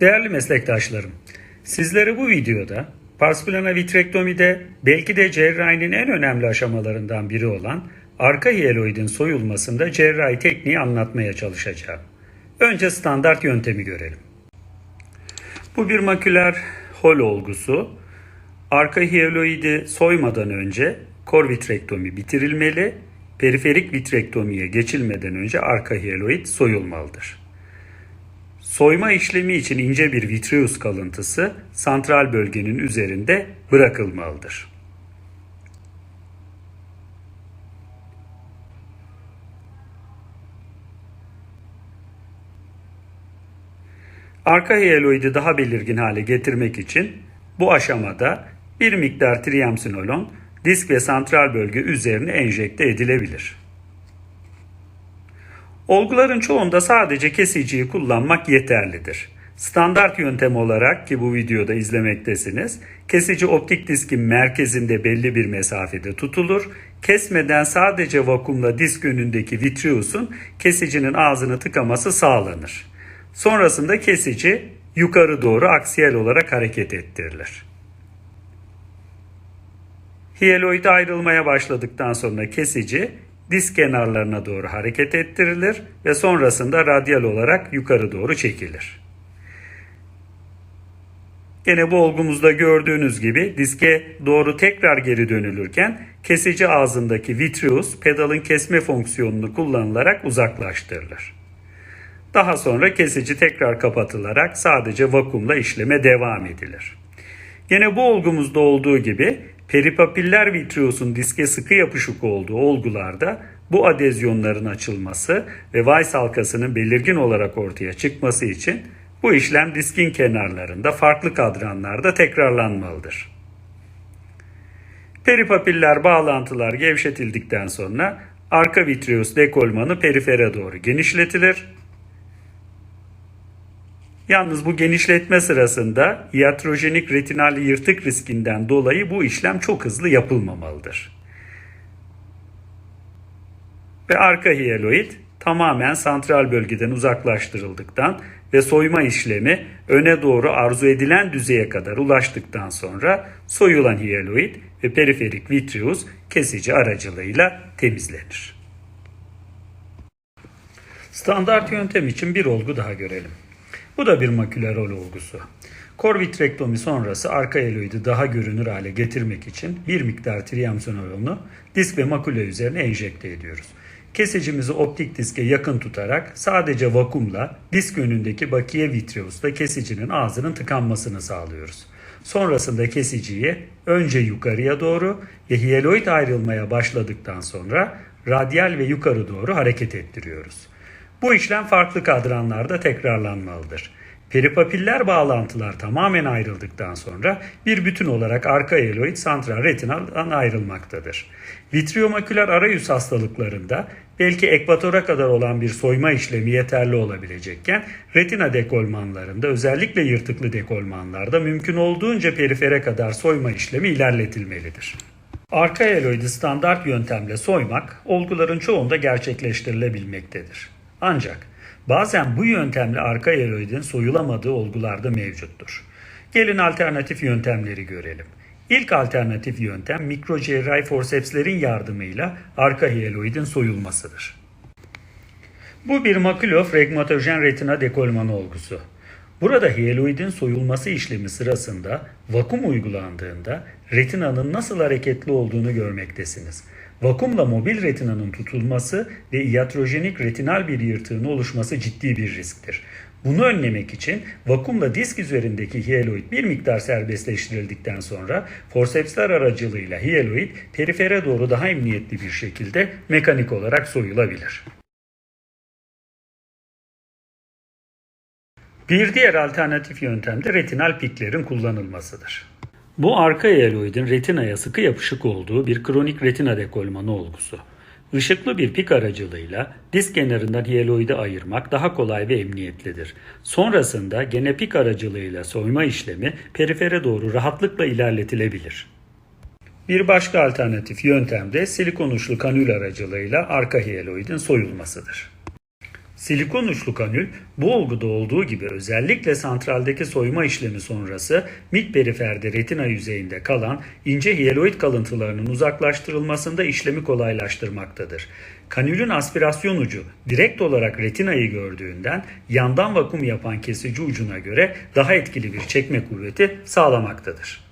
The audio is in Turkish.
Değerli meslektaşlarım, sizlere bu videoda parsplana vitrektomide belki de cerrahinin en önemli aşamalarından biri olan arka hiyeloidin soyulmasında cerrahi tekniği anlatmaya çalışacağım. Önce standart yöntemi görelim. Bu bir maküler hol olgusu. Arka hiyeloidi soymadan önce kor vitrektomi bitirilmeli, periferik vitrektomiye geçilmeden önce arka hiyeloid soyulmalıdır. Soyma işlemi için ince bir vitreus kalıntısı santral bölgenin üzerinde bırakılmalıdır. Arka hiyeloidi daha belirgin hale getirmek için bu aşamada bir miktar triamsinolon disk ve santral bölge üzerine enjekte edilebilir. Olguların çoğunda sadece kesiciyi kullanmak yeterlidir. Standart yöntem olarak ki bu videoda izlemektesiniz, kesici optik diskin merkezinde belli bir mesafede tutulur. Kesmeden sadece vakumla disk önündeki vitreus'un kesicinin ağzını tıkaması sağlanır. Sonrasında kesici yukarı doğru aksiyel olarak hareket ettirilir. Hiyeloid ayrılmaya başladıktan sonra kesici disk kenarlarına doğru hareket ettirilir ve sonrasında radyal olarak yukarı doğru çekilir. Gene bu olgumuzda gördüğünüz gibi diske doğru tekrar geri dönülürken kesici ağzındaki vitreus pedalın kesme fonksiyonunu kullanılarak uzaklaştırılır. Daha sonra kesici tekrar kapatılarak sadece vakumla işleme devam edilir. Gene bu olgumuzda olduğu gibi peripapiller vitreus'un diske sıkı yapışık olduğu olgularda bu adezyonların açılması ve Weiss halkasının belirgin olarak ortaya çıkması için bu işlem diskin kenarlarında farklı kadranlarda tekrarlanmalıdır. Peripapiller bağlantılar gevşetildikten sonra arka vitreus dekolmanı perifere doğru genişletilir Yalnız bu genişletme sırasında iatrojenik retinal yırtık riskinden dolayı bu işlem çok hızlı yapılmamalıdır. Ve arka hiyeloid tamamen santral bölgeden uzaklaştırıldıktan ve soyma işlemi öne doğru arzu edilen düzeye kadar ulaştıktan sonra soyulan hiyeloid ve periferik vitreus kesici aracılığıyla temizlenir. Standart yöntem için bir olgu daha görelim. Bu da bir maküler rol olgusu. Kor vitrektomi sonrası arka eloidi daha görünür hale getirmek için bir miktar triamcinolonu disk ve makule üzerine enjekte ediyoruz. Kesicimizi optik diske yakın tutarak sadece vakumla disk önündeki bakiye vitreus'ta kesicinin ağzının tıkanmasını sağlıyoruz. Sonrasında kesiciyi önce yukarıya doğru ve hiyeloid ayrılmaya başladıktan sonra radyal ve yukarı doğru hareket ettiriyoruz. Bu işlem farklı kadranlarda tekrarlanmalıdır. Peripapiller bağlantılar tamamen ayrıldıktan sonra bir bütün olarak arka eloid santral retinaldan ayrılmaktadır. Vitriomaküler arayüz hastalıklarında belki ekvatora kadar olan bir soyma işlemi yeterli olabilecekken retina dekolmanlarında özellikle yırtıklı dekolmanlarda mümkün olduğunca perifere kadar soyma işlemi ilerletilmelidir. Arka eloidi standart yöntemle soymak olguların çoğunda gerçekleştirilebilmektedir. Ancak bazen bu yöntemle arka eloidin soyulamadığı olgularda mevcuttur. Gelin alternatif yöntemleri görelim. İlk alternatif yöntem mikrocerrahi forsepslerin yardımıyla arka hiyeloidin soyulmasıdır. Bu bir makülofregmatojen retina dekolmanı olgusu. Burada hiyeloidin soyulması işlemi sırasında vakum uygulandığında retinanın nasıl hareketli olduğunu görmektesiniz. Vakumla mobil retinanın tutulması ve iatrojenik retinal bir yırtığın oluşması ciddi bir risktir. Bunu önlemek için vakumla disk üzerindeki hiyeloid bir miktar serbestleştirildikten sonra forsepsler aracılığıyla hiyeloid perifere doğru daha emniyetli bir şekilde mekanik olarak soyulabilir. Bir diğer alternatif yöntem de retinal piklerin kullanılmasıdır. Bu arka eloidin retinaya sıkı yapışık olduğu bir kronik retina dekolmanı olgusu. Işıklı bir pik aracılığıyla disk kenarından hiyeloidi ayırmak daha kolay ve emniyetlidir. Sonrasında gene pik aracılığıyla soyma işlemi perifere doğru rahatlıkla ilerletilebilir. Bir başka alternatif yöntem de silikon uçlu kanül aracılığıyla arka hiyeloidin soyulmasıdır. Silikon uçlu kanül bu olguda olduğu gibi özellikle santraldeki soyma işlemi sonrası mid periferde retina yüzeyinde kalan ince hiyeloid kalıntılarının uzaklaştırılmasında işlemi kolaylaştırmaktadır. Kanülün aspirasyon ucu direkt olarak retinayı gördüğünden yandan vakum yapan kesici ucuna göre daha etkili bir çekme kuvveti sağlamaktadır.